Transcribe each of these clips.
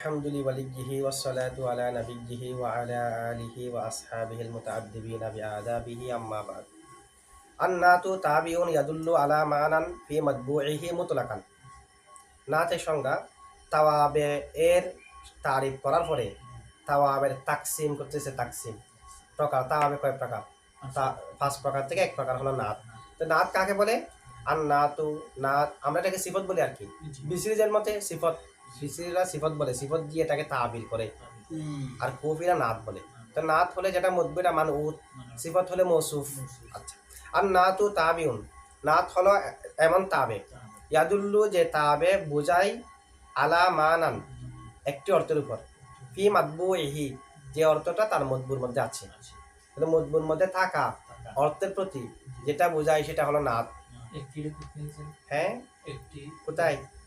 আলহামদুলিল্লাহ ওয়ালিহি ওয়াসসালাতু আলা নাবিয়িহি ওয়া আলা আলিহি ওয়া আসহাবিহি আল-মুতাআদ্দিবিনা বিআদাবিহি আম্মা বাদ। আন-নাতু তাবিউন ইয়াদুল্লু আলা মানান ফি মাতবুইহি মুতলাকান। নাতের সংজ্ঞা তাওয়াবে এর তারিফ করার পরে তাওয়াবের তাকসিম করতেছে তাকসিম। প্রকার তাওয়াবে কয়েক প্রকার? পাঁচ প্রকার থেকে এক প্রকার হলো নাত। তো নাত কাকে বলে? আর নাতু নাত আমরা এটাকে সিফত বলি আর কি। বিসিরিজের মতে সিফত বিসিরিরা সিফত বলে সিফত দিয়ে তাকে তাবিল করে। আর কফিরা নাত বলে। তো নাত হলে যেটা মদবিরা মান উত সিফত হলে মৌসুফ। আচ্ছা। আর নাতু তাবিউন নাত হলো এমন তাবে ইয়াদুল্লু যে তাবে বোঝাই আলা মানান একটি অর্থের উপর। ফি মাদবু এহি যে অর্থটা তার মদবুর মধ্যে আছে। মদবুর মধ্যে থাকা অর্থের প্রতি যেটা বোঝায় সেটা হলো নাত হ্যাঁ? কোথায়? ও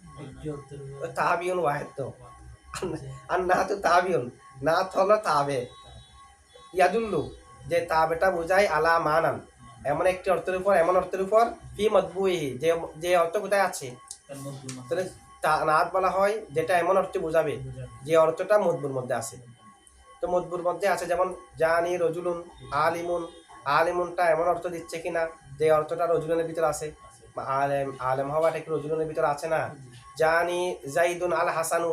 তাবিউন ওয়াহেদ তো আর নাতু তাবিউন নাত হলো তাবে ইয়াদুল্লু যে তাবেটা বোঝায় আলা মানান এমন একটি অর্থের উপর এমন অর্থের উপর ফি মদবুইহি যে যে অর্থ কোথায় আছে তাহলে নাত বলা হয় যেটা এমন অর্থে বোঝাবে যে অর্থটা মদবুর মধ্যে আছে তো মদবুর মধ্যে আছে যেমন জানি রজুলুন আলিমুন আলিমুনটা এমন অর্থ দিচ্ছে কিনা যে অর্থটা রজুলনের ভিতরে আছে আলেম আলেম হওয়াটা কি রজুলনের ভিতরে আছে না জানি জাইদুন আল হাসানু।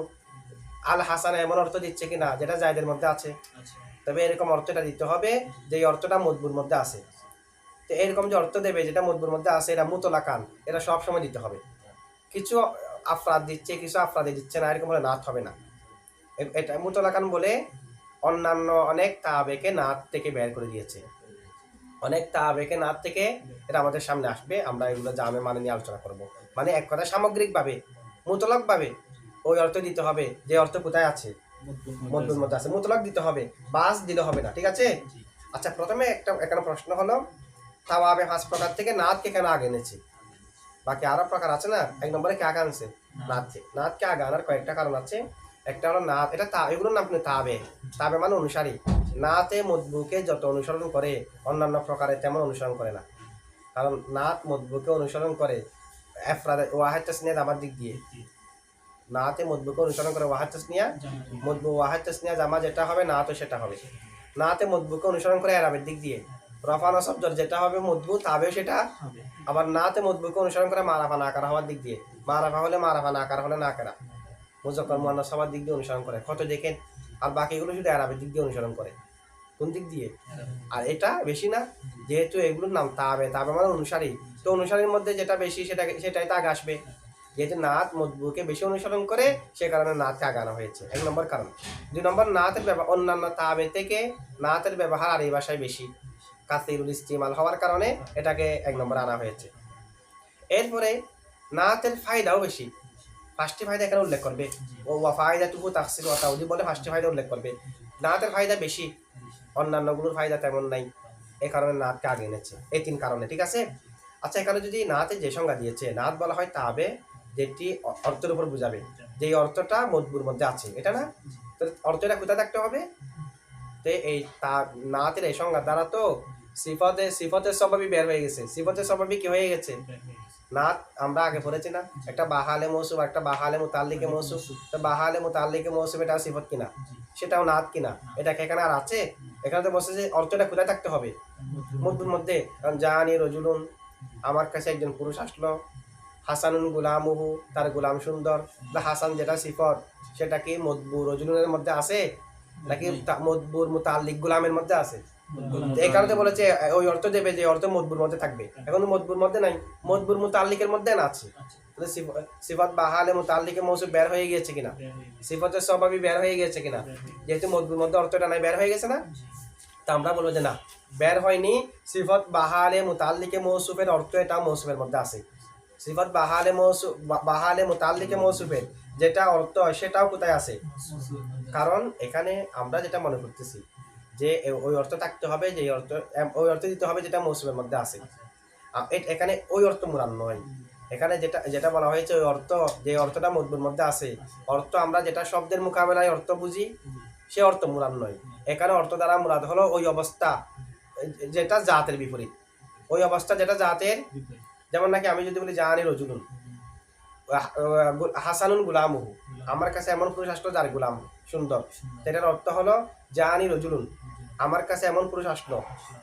আল হাসান এমন অর্থ দিচ্ছে কিনা যেটা জাইদের মধ্যে আছে। আচ্ছা। তবে এরকম অর্থটা দিতে হবে যে এই অর্থটা মদবুর মধ্যে আছে। তো এরকম যে অর্থ দেবে যেটা মদবুর মধ্যে আছে এটা মুতলাকান এটা সব সময় দিতে হবে। কিছু আফরাদ দিচ্ছে কিছু আফরাদে দিচ্ছে না এরকম বলে নাথ হবে না। এটা মুতলাকান বলে অন্যান্য অনেক তাবেকে নাথ থেকে বের করে দিয়েছে। অনেক তাবেকে নাথ থেকে এটা আমাদের সামনে আসবে আমরা এগুলো জামে মানে নিয়ে আলোচনা করব। মানে এক কথা সামগ্রিকভাবে মুতলকভাবে ওই অর্থ দিতে হবে যে অর্থ কোথায় আছে? মধ্যের মধ্যে আছে। মুতলাক দিতে হবে বাস দিলে হবে না ঠিক আছে? আচ্ছা প্রথমে একটা এখানে প্রশ্ন হলো তাওয়াবে পাঁচ প্রকার থেকে নাথকে কেন আগে এনেছে? বাকি আরও প্রকার আছে না? এক নম্বরে কে আগে আনছে? নাথকে নাথকে আগে আনার কয়েকটা কারণ আছে। একটা হলো নাথ এটা তা এগুলোর নাম কিন্তু তাবে তাবে মানে অনুসারী। নাতে মদবুকে যত অনুসরণ করে অন্যান্য প্রকারে তেমন অনুসরণ করে না। কারণ নাথ মদবুকে অনুসরণ করে এফরাদ ওয়াহেদ তাসনিয়া আমার দিক দিয়ে। নাতে মদবুকে অনুসরণ করে ওয়াহেদ তাসনিয়া মদবু ওয়াহেদ তাসনিয়া জামা যেটা হবে না তো সেটা হবে। নাতে মদবুকে অনুসরণ করে এরাবের দিক দিয়ে। রফানা শব্দর যেটা হবে মদবু তাবেও সেটা। আবার নাতে মদবুকে অনুসরণ করে মারাফা না করা হওয়ার দিক দিয়ে। মারাফা হলে মারাফা না করা হলে না করা মুজক্কর মুয়ান্নাস সবার দিক দিয়ে অনুসরণ করে। কত দেখেন। আর বাকিগুলো শুধু আরবের দিক দিয়ে অনুসরণ করে। কোন দিক দিয়ে? আর এটা বেশি না, যেহেতু এগুলোর নাম তাবে তাবে মানে অনুসারী। তো অনুসারীর মধ্যে যেটা বেশি সেটা সেটাই তাগ আসবে। যেহেতু নাথ মজবুকে বেশি অনুসরণ করে, সে কারণে নাথকে আগানো হয়েছে। এক নম্বর কারণ। দুই নম্বর, নাতের ব্যবহার, অন্যান্য তাবে থেকে নাথের ব্যবহার আর এই ভাষায় বেশি। কাসিরুল ইস্তিমাল হওয়ার কারণে এটাকে এক নম্বর আনা হয়েছে। এরপরে, নাতের ফায়দাও বেশি। পাঁচটি ফায়দা এখানে উল্লেখ করবে। ও ফায়দা টুকু তাকসির ওয়া তাউদি বলে পাঁচটি ফায়দা উল্লেখ করবে। নাতের ফায়দা বেশি। অন্যান্যগুলোর ফায়দা তেমন নাই। এ কারণে নাথকে আগে এনেছে। এই তিন কারণে, ঠিক আছে? আচ্ছা এখানে যদি নাথে যে সংজ্ঞা দিয়েছে নাথ বলা হয় তাবে, যেটি অর্থের উপর বুঝাবে। যে অর্থটা মজবুর মধ্যে আছে, এটা না? তো অর্থটা কোথায় থাকতে হবে? তো এই তা নাথের এই সংজ্ঞা দ্বারা তো সিফতে, সিফতের স্বভাবই বের হয়ে গেছে। সিফতের স্বভাবই কি হয়ে গেছে? নাথ আমরা আগে পড়েছি না? একটা বাহালে মৌসুম একটা বাহালে মুতাল্লিকে মৌসুম। তো বাহালে মুতাল্লিকে মৌসুম, এটা সিফত কিনা? সেটাও নাথ কিনা? এটা কি এখানে আর আছে? এখানে তো বলছে যে অর্থটা কোথায় থাকতে হবে? মধ্যের মধ্যে কারণ জাহানি রজুলুন আমার কাছে একজন পুরুষ আসলো। হাসানুন গুলামহু তার গুলাম সুন্দর। বা হাসান যেটা সিফত সেটা কি মজবুর রজুলুনের মধ্যে আছে? নাকি তা- মদবুর মুতাল্লিক গুলামের মধ্যে আছে? এই কারণে বলেছে ওই অর্থ দেবে যে অর্থ মদবুর মধ্যে থাকবে। এখন তো মদবুর মধ্যে নাই। মদবুর মুতাল্লিকের মধ্যে না আছে। সিফ- সিফত বাহালে মুতাল্লিকে মৌসুম বের হয়ে গিয়েছে কিনা? সিফতের স্বভাবই বের হয়ে গেছে কিনা? যেহেতু মদবুর মধ্যে অর্থটা নাই বের হয়ে গেছে না? তা আমরা বলব যে না বের হয়নি। সিফত বাহালে মুতাল্লিকে মৌসুফের অর্থ এটা মৌসুফের মধ্যে আছে। সিফত বাহালে মৌসু বাহালে মুতাল্লিকে মৌসুফের যেটা অর্থ হয় সেটাও কোথায় আছে। কারণ এখানে আমরা যেটা মনে করতেছি যে ওই অর্থ থাকতে হবে যে অর্থ ওই অর্থ দিতে হবে যেটা মৌসুমের মধ্যে আছে। এখানে ওই অর্থ মুরান নয়। এখানে যেটা যেটা বলা হয়েছে ওই অর্থ যে অর্থটা মজবুর মধ্যে আছে অর্থ আমরা যেটা শব্দের মোকাবেলায় অর্থ বুঝি সে অর্থ মুরাদ নয়। এখানে অর্থ দ্বারা মুরাদ হলো ওই অবস্থা যেটা জাতের বিপরীত। ওই অবস্থা যেটা জাতের যেমন নাকি আমি যদি বলি জাহানি রজুলুন হাসানুল গুলামুহু। আমার কাছে এমন পুরুষ আসলো যার গুলাম সুন্দর। সেটার অর্থ হলো জানি রজুলুন আমার কাছে এমন পুরুষ আসলো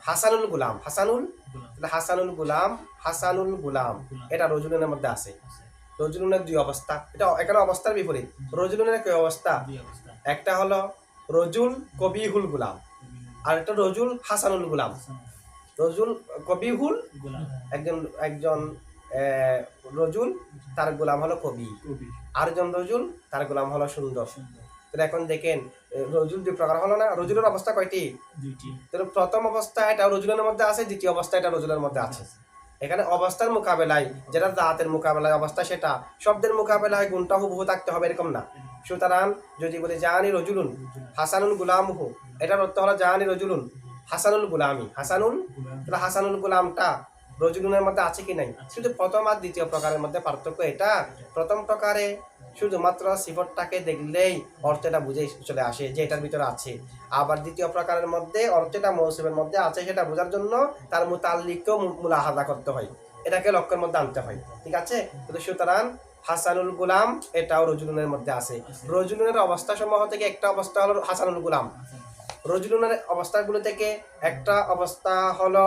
হাসানুল? গুলাম। হাসানুল হাসানুল গুলাম হাসানুল গুলাম। এটা রজুলুনের মধ্যে আছে। রজুলুনের দুই অবস্থা। এটা এখানে অবস্থার বিপরীত। রজুলুনের কি অবস্থা। একটা হলো রজুল কবিহুল গুলাম। আর একটা রজুল হাসানুল গুলাম। রজুল কবিহুল একজন একজন রজুল তার গোলাম হলো কবি। আরেকজন রজুল তার গোলাম হলো সুন্দর। তো এখন দেখেন রজুল দুই প্রকার হলো না? রজুলের অবস্থা কয়টি? দুইটি। তাহলে প্রথম অবস্থা এটা রজুলের মধ্যে আছে দ্বিতীয় অবস্থা এটা রজুলের মধ্যে আছে। এখানে অবস্থার মোকাবেলায় যেটা দাঁতের মোকাবেলায় অবস্থা সেটা শব্দের মোকাবেলায় গুণটা হুবহু থাকতে হবে এরকম না। সুতরাং যদি বলি জাহানি রজুলুন হাসানুল গুলামহু এটার অর্থ হলো জাহানি রজুলুন হাসানুল গুলামি হাসানুল হাসানুল গুলামটা রজুলুনের মধ্যে আছে কি নাই? শুধু প্রথম আর দ্বিতীয় প্রকারের মধ্যে পার্থক্য এটা। প্রথম প্রকারে শুধুমাত্র সিফতটাকে দেখলেই অর্থটা বুঝে চলে আসে যে এটার ভিতরে আছে। আবার দ্বিতীয় প্রকারের মধ্যে অর্থটা মৌসুমের মধ্যে আছে সেটা বোঝার জন্য তার মুতাল্লিককেও মুলাহাদা করতে হয়। এটাকে লক্ষ্যের মধ্যে আনতে হয়। ঠিক আছে? তো সুতরাং হাসানুল গুলাম এটাও রজুলুনের মধ্যে আছে। রজুলুনের অবস্থা সমূহ থেকে একটা অবস্থা হলো হাসানুল গুলাম। রজুলুনের অবস্থাগুলো থেকে একটা অবস্থা হলো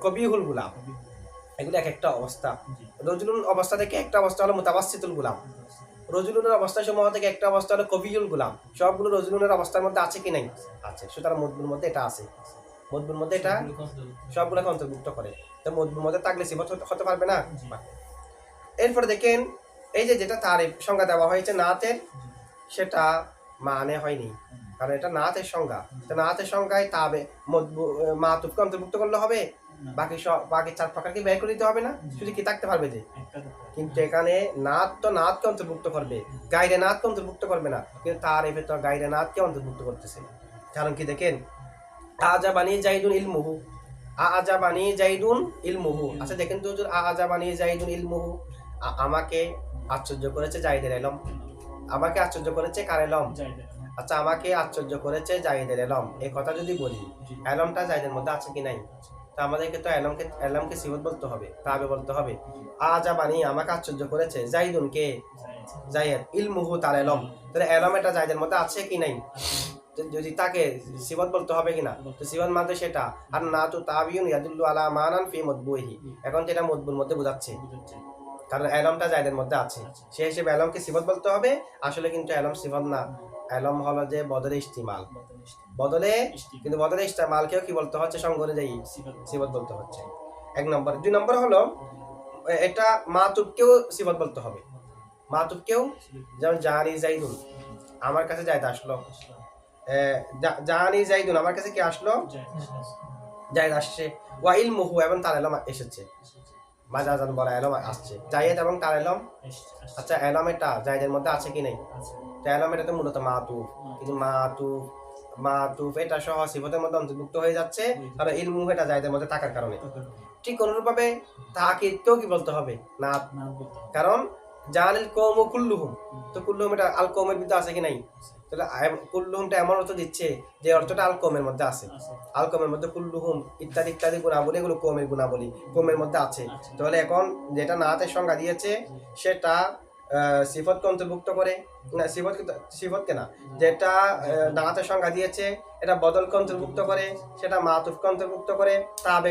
কবিহুল গুলাম। এগুলো এক একটা অবস্থা। রজুলুন অবস্থা থেকে একটা অবস্থা হলো মুতাবাসিতুল গুলাম। রজুলুনের অবস্থা সমূহ থেকে একটা অবস্থা হলো কবিউল গুলাম। সবগুলো রজুলুনের অবস্থার মধ্যে আছে কি নাই? আছে। সুতরাং মজবুর মধ্যে এটা আছে। মজবুর মধ্যে এটা সবগুলোকে অন্তর্ভুক্ত করে। তো মজবুর মধ্যে থাকলে সিবত হতে- পারবে না? এরপরে দেখেন এই যে যেটা তারিফ সংজ্ঞা দেওয়া হয়েছে নাতের সেটা মানে হয়নি। কারণ এটা নাতের সংজ্ঞা। তো নাতের সংজ্ঞায় তাবে মজবু- মাতুফকে অন্তর্ভুক্ত করলে হবে বাকি সব বাকি চার প্রকারকে ব্যয় করে দিতে হবে না শুধু কি থাকতে পারবে যে? কিন্তু এখানে নাত তো নাতকে অন্তর্ভুক্ত করবে গাইরে নাতকে অন্তর্ভুক্ত করবে না কিন্তু তার এফে তো গাইরে নাতকে অন্তর্ভুক্ত করতেছে। কারণ কি দেখেন? আজা বানি জাইদুন ইলমুহু আজা বানি জাইদুন ইলমুহু। আচ্ছা দেখেন তো আজা বানি জাইদুন ইলমুহু আমাকে আশ্চর্য করেছে জাইদের এলম। আমাকে আশ্চর্য করেছে কার এলম। আচ্ছা আমাকে আশ্চর্য করেছে জাইদের এলম এই কথা যদি বলি এলমটা জাইদের মধ্যে আছে কি নাই? তা আমাদেরকে তো এলমকে এলমকে সিবত বলতে হবে তাবে বলতে হবে। আজা বানি আমাকে আশ্চর্য করেছে জাইদুন কে জাইদ ইলমুহু তার এলম তাহলে এলম এটা জাইদের মধ্যে আছে কি নাই? যদি তাকে সিবত বলতে হবে কিনা? তো সিবত মানতে সেটা আর না তো তাবিউন ইয়াদুল্লু আলা মানান ফি মদবুহি এখন যেটা মদবুর মধ্যে বোঝাচ্ছে। কারণ এলমটা জাইদের মধ্যে আছে। সে হিসেবে এলমকে সিবত বলতে হবে আসলে কিন্তু এলম সিবত না। এলম হলো যে বদলে ইস্তিমাল বদলে কিন্তু বদলে ইস্তেমালকেও কি বলতে হচ্ছে? সঙ্গ অনুযায়ী সিবত বলতে হচ্ছে। এক নম্বর। দুই নম্বর হলো এটা মাতুবকেও সিবত বলতে হবে। মাতুবকেও যেমন জাহানি জাইদুন আমার কাছে যাইতে আসলো। জাহানি জাইদুন আমার কাছে কি আসলো? জাইদ আসছে। ওয়াইল মুহু এবং তার এলম এসেছে। মাজাজান বলা এলম আসছে। জায়েদ এবং তার এলম আচ্ছা এলম এটা জাইদের মধ্যে আছে কি নেই? তো এলম এটা তো মূলত মাতুফ। কিন্তু মাতুফ মাতুফ এটা সহ সিফতের মধ্যে অন্তর্ভুক্ত হয়ে যাচ্ছে কারণ ইলমু এটা জায়দের মধ্যে থাকার কারণে। ঠিক অনুরূপভাবে তাকিদকেও কি বলতে হবে? না। কারণ জাহানিল কৌম কুল্লুহুম। তো কুল্লুহুম এটা আল কৌমের ভিতরে আছে কি নাই? তাহলে কুল্লুহুমটা এমন অর্থ দিচ্ছে যে অর্থটা আল কৌমের মধ্যে আছে। আল কৌমের মধ্যে কুল্লুহুম ইত্যাদি ইত্যাদি গুণাবলী এগুলো কমের গুণাবলী কমের মধ্যে আছে। তাহলে এখন যেটা নাতের সংজ্ঞা দিয়েছে সেটা সিফতকে অন্তর্ভুক্ত করে না সিফত সিফতকে না? যেটা নাতের সংজ্ঞা দিয়েছে এটা বদলকে অন্তর্ভুক্ত করে সেটা মাতুফকে অন্তর্ভুক্ত করে তাবে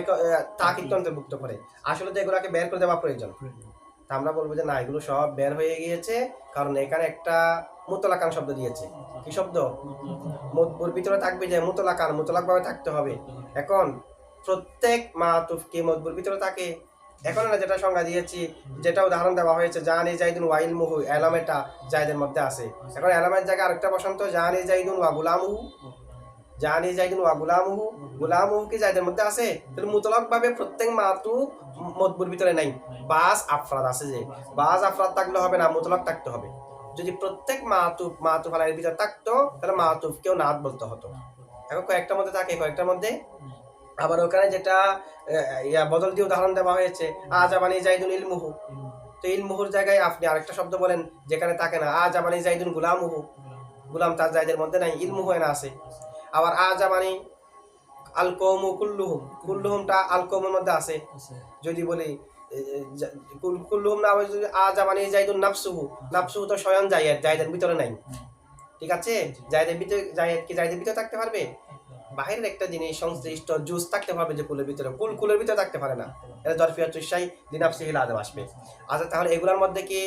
তাকিদকে অন্তর্ভুক্ত করে। আসলে তো এগুলোকে বের করে দেওয়া প্রয়োজন। তা আমরা বলব যে না এগুলো সব বের হয়ে গিয়েছে কারণ এখানে একটা মুতলাকান শব্দ দিয়েছে। কি শব্দ? মতবুর ভিতরে থাকবে যে মুতলাকান মুতলাক ভাবে থাকতে হবে। এখন প্রত্যেক মাতুফ কি মতবুর ভিতরে থাকে? এখন আমরা যেটা সংজ্ঞা দিয়েছি যেটা উদাহরণ দেওয়া হয়েছে জাহানি জাইদুন ওয়াইল মুহু এলাম এটা জায়দের মধ্যে আছে। এখন এলামের জায়গায় আরেকটা বসন্ত জাহানি জাইদুন ওয়া গুলামুহু। জাহানি জাইদুন ওয়া গুলামুহু গুলামুহু কি জায়দের মধ্যে আছে? তাহলে মুতলাক ভাবে প্রত্যেক মাতু মতবুর ভিতরে নাই। বাস আফরাদ আছে যে। বাস আফরাদ থাকলে হবে না মুতলাক থাকতে হবে। যদি প্রত্যেক মাতুফ মাতুফ আলাইয়ের ভিতরে থাকতো তাহলে মাতুফকেও নাত বলতে হতো। এখন কয়েকটার মধ্যে থাকে কয়েকটার মধ্যে। আবার ওখানে যেটা ইয়া বদল দিয়ে উদাহরণ দেওয়া হয়েছে আজাবানি জাইদুন ইলমুহু। তো ইলমুহুর জায়গায় আপনি আরেকটা শব্দ বলেন যেখানে থাকে না আজাবানি জাইদুন গুলামুহু। গুলাম তার জায়দের মধ্যে নাই ইলমুহু এনা আছে। আবার আজাবানি আল কৌমু কুল্লুহুম। কুল্লুহুমটা আল কৌমের মধ্যে আছে। যদি বলি কুল্লুহুম না জাইদুন নাফসুহু। নাফসুহু তো স্বয়ং জায়েদ জায়েদের ভিতরে নাই। ঠিক আছে? জায়েদের ভিতরে জায়েদ কি জায়েদের ভিতরে থাকতে পারবে? বাইরের একটা জিনিস সংশ্লিষ্ট জুস থাকতে পারবে যে কুলের ভিতরে। কুল কুলের ভিতরে থাকতে পারে না। এটা দিনাফসি হিল আদম আসবে। আচ্ছা তাহলে এগুলোর মধ্যে কি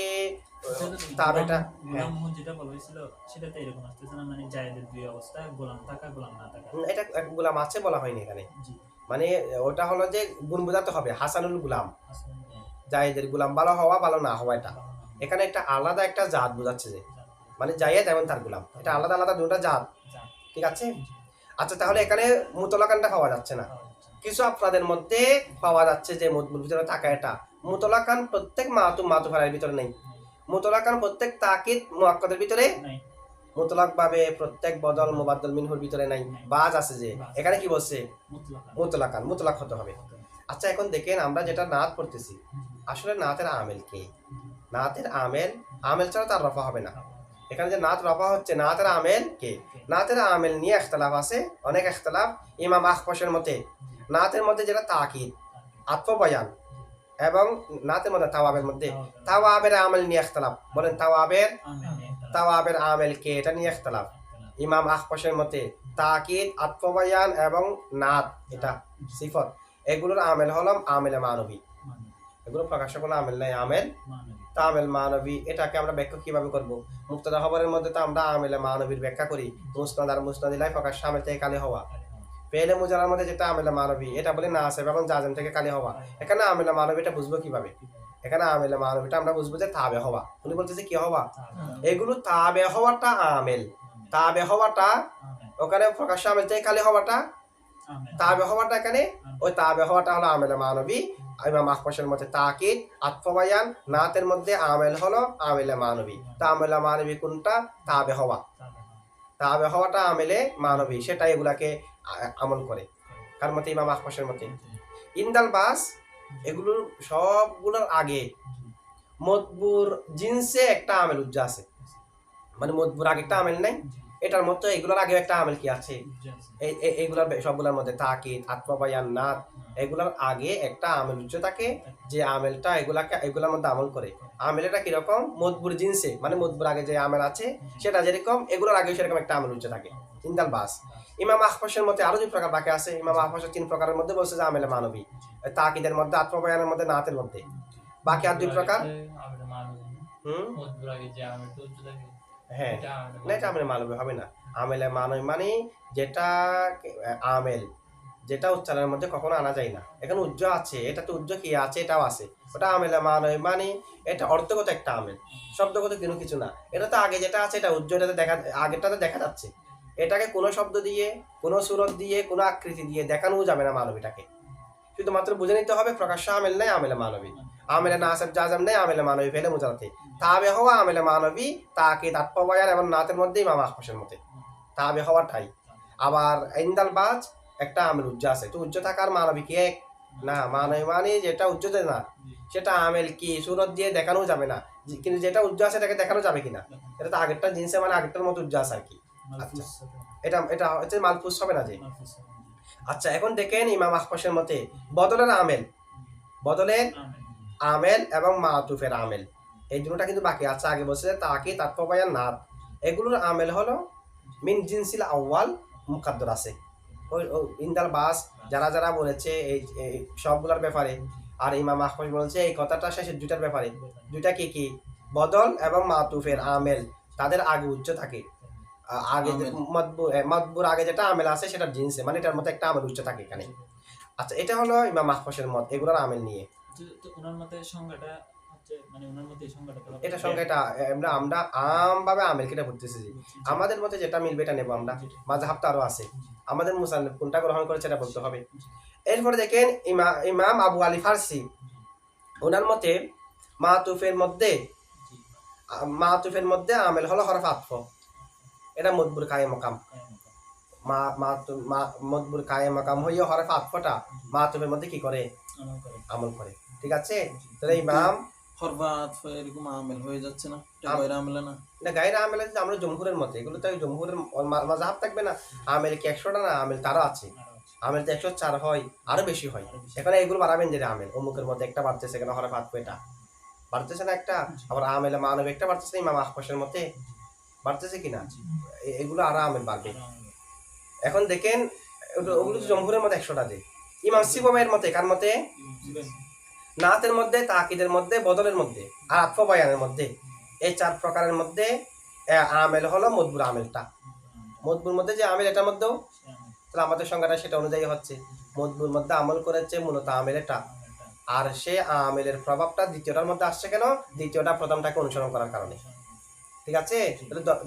তার এটা হ্যাঁ। গোলাম যেটা বলা হয়েছিল সেটা তো এরকম আসতেছে না মানে জায়েদের দুই অবস্থা গোলাম থাকা গোলাম না থাকা। এটা গুলাম আছে বলা হয়নি এখানে। মানে ওটা হলো যে গুণ বোঝাতে হবে হাসানুল গুলাম। জায়েদের গুলাম ভালো হওয়া ভালো না হওয়া এটা। এখানে একটা আলাদা একটা জাত বোঝাচ্ছে যে। মানে জায়েদ এবং তার গুলাম। এটা আলাদা আলাদা দুটা জাত। ঠিক আছে? আচ্ছা তাহলে এখানে মুতলাকানটা পাওয়া যাচ্ছে না। কিছু আপনাদের মধ্যে পাওয়া যাচ্ছে যে ভিতরে থাকা এটা। মুতলাকান প্রত্যেক মাতু মাতু ভাড়ার ভিতরে নেই। মুতলাকান প্রত্যেক তাকিদ মোয়াক্কাদের ভিতরে নাই মুতলাক ভাবে প্রত্যেক বদল মুবাদ্দল মিনহুর ভিতরে নাই বাজ আছে যে। এখানে কি বলছে? মুতলাক মুতলাকান মুতলাক হতে হবে। আচ্ছা এখন দেখেন আমরা যেটা নাত পড়তেছি আসলে নাতের আমেল কে? নাতের আমেল আমেল ছাড়া তার রফা হবে না। এখানে যে নাত রফা হচ্ছে নাতের আমেল কে? নাতের আমেল নিয়ে একতলাফ আছে অনেক একতলাফ ইমাম আখপাশের মতে নাতের মধ্যে যেটা তাকিদ আত্মবয়ান এবং নাতের মধ্যে তাওয়াবের মধ্যে। তাওয়াবের আমেল নিয়ে একতলাফ বলেন তাওয়াবের তাওয়াবের আমেল কে? এটা নিয়ে একতলাফ ইমাম আখপাশের মতে তাকিদ আত্মবয়ান এবং নাদ এটা সিফত। এগুলোর আমেল হলাম আমেলে মানবী। এগুলো প্রকাশ্য কোনো আমেল নাই আমেল তামেল মানবী এটাকে আমরা ব্যাখ্যা কীভাবে করব? মুক্তদা খবরের মধ্যে তো আমরা আমেলে মানবীর ব্যাখ্যা করি। মুসনাদ আর মুসনাদিলাই প্রকাশ্য আমেল থেকে কালি হওয়া। পেলে মুজালার মধ্যে যেটা আমেলে মানবী এটা বলে না আসে এবং জাজেম থেকে কালি হওয়া। এখানে আমেলে মানবী এটা বুঝব কীভাবে? এখানে আমেলে মানবীটা আমরা বুঝব যে তাবে হওয়া। উনি বলতেছে কি হওয়া? এগুলো তাবে হওয়াটা আমেল। তাবে হওয়াটা ওখানে প্রকাশ্য আমেল থেকে কালি হওয়াটা? তাবে হওয়াটা এখানে? ওই তাবে হওয়াটা হলো আমেলে মানবী ইমাম মধ্যে তাকিদ আত্মবায়ান নাতের মধ্যে আমেল হলো আমেলে মানবী তা আমেলে মানবী কোনটা? তাবে হওয়া। তাবে হওয়াটা আমেলে মানবী সেটা এগুলাকে আমল করে। কার মতে? ইমাম আখপাশের মতে। ইন্দাল বাস এগুলোর সবগুলোর আগে মতবুর জিন্সে একটা আমেল উজ্জা আছে। মানে মতবুর আগে একটা আমেল নাই এটার মতো এগুলোর আগে একটা আমেল কি আছে? এই এই- এইগুলার সবগুলোর মধ্যে তাকিদ আত্মবায়ান নাত এগুলোর আগে একটা আমেল উচ্চ থাকে যে আমেলটা এগুলাকে এগুলোর মধ্যে আমল করে। আমেলটা কীরকম? মদবুর জিন্সে মানে মদবুর আগে যে আমেল আছে সেটা যেরকম এগুলোর আগে সেরকম একটা আমেল উচ্চ থাকে। ইন্দাল বাস। ইমাম আহফাসের মধ্যে আরও দুই প্রকার বাকি আছে। ইমাম আহফাসের তিন প্রকারের মধ্যে বলছে যে আমেলে মানবী। তাকিদের মধ্যে আত্মবায়ানের মধ্যে নাতের মধ্যে। বাকি আর দুই প্রকার? হুম? হ্যাঁ। না এটা আমেলে মানবী হবে না। আমেলে মানবী মানে যেটা আমেল যেটা উচ্চারণের মধ্যে কখনো আনা যায় না। এখানে উজ্জ আছে এটা তো উজ্জ কি আছে এটাও আছে। ওটা আমেলে মানবী মানে এটা অর্থগত একটা আমেল। শব্দগত কোনো কিছু না। এটা তো আগে যেটা আছে এটা উজ্জ এটাতে দেখা আগেরটাতে দেখা যাচ্ছে। এটাকে কোনো শব্দ দিয়ে কোনো সুরত দিয়ে কোনো আকৃতি দিয়ে দেখানো যাবে না মানবীটাকে শুধুমাত্র বুঝে নিতে হবে, প্রকাশ্য আমেল নাই, আমেলে মানবী। আমেলে নাসেব জাজাম নেই, আমেলে মানবী ফেলে মুজারাতে তাবে হওয়া আমেলে মানবী, তাকে তাৎপবায়ান এবং নাতের মধ্যেই মামা আহপাসের মধ্যে তাবে হওয়াটাই। আবার ইন্দাল বাজ, একটা আমেল উজ্জ আছে। তো উজ্জ থাকার মানবী কি এক? না, মানবী মানে যেটা উজ্জতে না। সেটা আমেল কি সুরত দিয়ে দেখানো যাবে না? কিন্তু যেটা উজ্জ আছে এটাকে দেখানো যাবে কিনা? এটা তো আগেরটা জিনিসে মানে আগেরটার মতো উজ্জ আছে আর কি। এটা এটা হচ্ছে মালফুস হবে না যে? আচ্ছা এখন দেখেন ইমাম আহপাসের মতে, বদলের আমেল। বদলের আমেল এবং মাতুফের আমেল। এই দুটোটা কিন্তু বাকি আছে। আগে বলছে যে তাকে তাৎপবায়ান নাদ। এগুলোর আমেল হলো মিন জিনসিল আউয়াল মুকাদ্দর আছে। ওই ইন্দাল বাস যারা যারা বলেছে এই সবগুলোর ব্যাপারে। আর ইমাম আহমদ বলছে এই কথাটা শেষের দুইটার ব্যাপারে। দুইটা কি কি? বদল এবং মাতুফের আমেল। তাদের আগে উচ্চ থাকে। আগে যে আমেল। মদবুর আগে যেটা আমেল আছে সেটা জিন্সে মানে এটার মধ্যে একটা আমেল উচ্চ থাকে এখানে। আচ্ছা এটা হলো ইমাম আহমদের মত এগুলোর আমেল নিয়ে। ওনার মতে সংজ্ঞাটা মানে ওনার মতে এই সংজ্ঞাটা তো এটা সঙ্গে এটা আমরা আমরা আমভাবে আমেল কেটে পড়তেছি। যে আমাদের মতে যেটা মিলবে এটা নেব আমরা। মাঝহাব তো আরও আছে। আমাদের মুসান কোনটা গ্রহণ করেছে এটা বলতে হবে। এরপরে দেখেন ইমা- ইমাম আবু আলী ফার্সি ওনার মতে মাতুফের মধ্যে মাতুফের মধ্যে আমেল হলো হরফ আতফ। এটা মদবুর কায়ে মকাম। মা মাতু মা মদবুর কায়ে মকাম হইয়া হরফ আতফটা মাতুফের মধ্যে কি করে? আমল করে। ঠিক আছে? তাহলে ইমাম হরফাত এরকম আমেল হয়ে যাচ্ছে না? গয়রা আমেলে না? না গায়ের আমেল আছে আমরা জমহুরের মতে। এগুলো তো জমহুরের মা- মাজাহাব থাকবে না। আমেল কি একশোটা না? আমেল তারও আছে। আমেল তো একশো চার হয় আরও বেশি হয়। এখানে এগুলো বাড়াবেন যে আমেল। অমুকের মধ্যে একটা বাড়তেছে এখানে হরে ভাত এটা বাড়তেছে না একটা? আবার আমেলে মানব একটা বাড়তেছে ইমাম আহপাসের মধ্যে বাড়তেছে কিনা? এগুলো আরও আমেল বাড়বে এখন দেখেন ওগুলো জমহুরের মধ্যে একশোটা যে। ইমাম শিবমের মতে কার মতে? নাতের মধ্যে তাকিদের মধ্যে বদলের মধ্যে আর আত্ম বয়ানের মধ্যে। এই চার প্রকারের মধ্যে আমেল হলো মদবুর আমেলটা। মদবুর মধ্যে যে আমেল এটার মধ্যেও? তাহলে আমাদের সংজ্ঞাটা সেটা অনুযায়ী হচ্ছে। মদবুর মধ্যে আমল করেছে মূলত আমেল এটা। আর সে আমেলের প্রভাবটা দ্বিতীয়টার মধ্যে আসছে কেন? দ্বিতীয়টা প্রথমটাকে অনুসরণ করার কারণে। ঠিক আছে?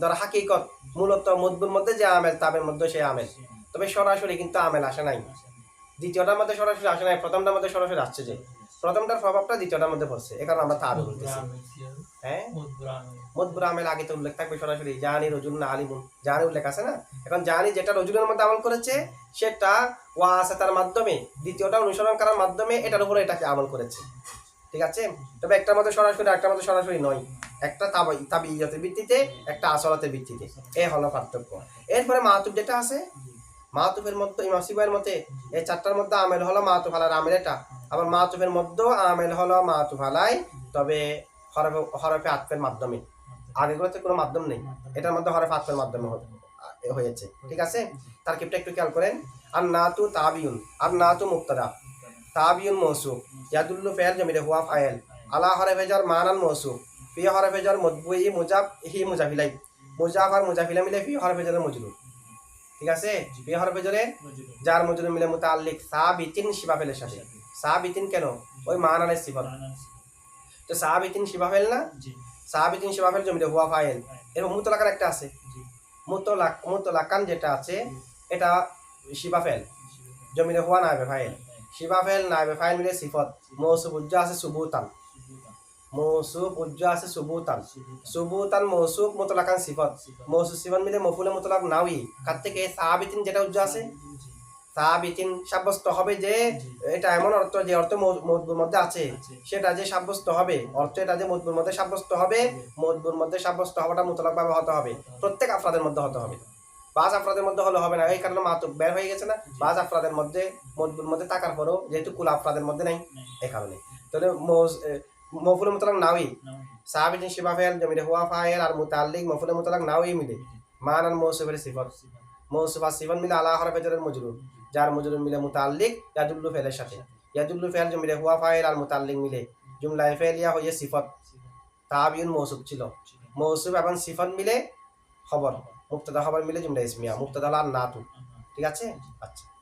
ধরো হাকিকত, মূলত মদবুর মধ্যে যে আমেল, তাবের মধ্যে সে আমেল। তবে সরাসরি কিন্তু আমেল আসে নাই। দ্বিতীয়টার মধ্যে সরাসরি আসে নাই, প্রথমটার মধ্যে সরাসরি আসছে যে। প্রথমটার প্রভাবটা দ্বিতীয়টার মধ্যে পড়ছে, এ কারণে আমরা তাবে বলতেছি। হ্যাঁ? মদবুর আমেল আগে তো উল্লেখ থাকবে সরাসরি জাহানি রজুল না আলিমুন জাহানি উল্লেখ আছে না? এখন জাহানি যেটা রজুলের মধ্যে আমল করেছে, সেটা ওয়াসাতার মাধ্যমে, দ্বিতীয়টা অনুসরণ করার মাধ্যমে এটার উপরে এটাকে আমল করেছে। ঠিক আছে? তবে একটার মধ্যে সরাসরি একটার মধ্যে সরাসরি নয়। একটা তাবাই তাবিয়তের ভিত্তিতে, একটা আসলাতের ভিত্তিতে। এ হলো পার্থক্য। এরপরে মাহাতুব যেটা আছে মাহাতুফের মধ্যে, ইমাম সিবাইয়ের মতে, এই চারটার মধ্যে আমেল হলো মাহাতুফ আলার আমেল এটা। আবার মাহাতুফের মধ্যেও আমেল হলো মাহাতুফ আলাই, তবে হরফে হরফে আতফের মাধ্যমে। আগেগুলোতে কোনো মাধ্যম নেই। এটার মধ্যে হরফে আতফের মাধ্যমে হয়েছে। ঠিক আছে? তার কিপটা একটু খেয়াল করেন। আর নাতু তাবিউন আর নাতু মুক্তাদা তাবিউন মৌসুফ ইয়াদুল্লু ফেল জমিরে হুয়া ফায়েল। আলা হরফে জার মানান মৌসুফ ফি হরফে জার মদবুই মুজাব হি মুজাফিলাই। মুজাফ আর মুজাফিলা মিলে ফি হরফে জারের মজরুর ঠিক আছে? ফি হরফে জারে যার মজরুর মিলে মুতাল্লিক সাবিতিন শিবাফেলের সাথে সাবিতিন কেন? ওই মানানের সিফত তো সাবিতিন শিবাফেল না? সাহাবিতিন শিবাফেল জমিতে হুয়া ফাইল এরকম মুতলাকার একটা আছে। মুতলাক মুতলাকান যেটা আছে এটা শিবাফেল জমিতে হুয়া নাইবে ফাইল শিবাফেল নাইবে ফাইল মিলে সিফত। মৌসুফ উজ্জা আছে সুবুতান। মৌসুফ উজ্জা আছে সুবুতান। সুবুতান। মৌসুফ মুতলাকান সিফত। মৌসুফ সিফত মিলে মফুলে মুতলাক নাউই কার থেকে সাহাবিতিন যেটা উজ্জা আছে? সাহাবিতিন সাব্যস্ত হবে যে এটা এমন অর্থ যে অর্থ মৌ- মৌজুর মধ্যে আছে। সেটা যে সাব্যস্ত হবে অর্থ এটা যে মজবুর মধ্যে সাব্যস্ত হবে মজবুর মধ্যে সাব্যস্ত হওয়াটা মুতলাক ভাবে হতে হবে। প্রত্যেক আফরাদের মধ্যে হতে হবে। বাজ আফরাদের মধ্যে হলে হবে না। এই কারণে মাতুক বের হয়ে গেছে না। বাজ আফরাদের মধ্যে মজবুর মধ্যে থাকার পরও যেহেতু কুল আফরাদের মধ্যে নেই এই কারণে। তাহলে মফুল মুতলাক নাওই। সাহাবিদিন শিবাফেল জমিরে হুয়া ফায়েল আর মুতাল্লিক মফুল মুতলাক নাওই মিলে। মান আর মৌসুফের সিফত। মৌসুফ আর সিফত মিলে আল্লাহ হরফেজরের মজরুর। যার মজরুর মিলে মুতাল্লিক ইয়াদুল্লু ফেলের সাথে। ইয়াদুল্লু ফেল জমিরে হুয়া ফায়েল আর মুতাল্লিক মিলে। জুমলায় ফেলিয়া হয়ে সিফত। তাবিউন মৌসুফ ছিল। মৌসুফ এবং সিফত মিলে খবর। মুক্তদা খবর মিলে জুমলা ইসমিয়া মুক্তদা আর নাতু। ঠিক আছে? আচ্ছা।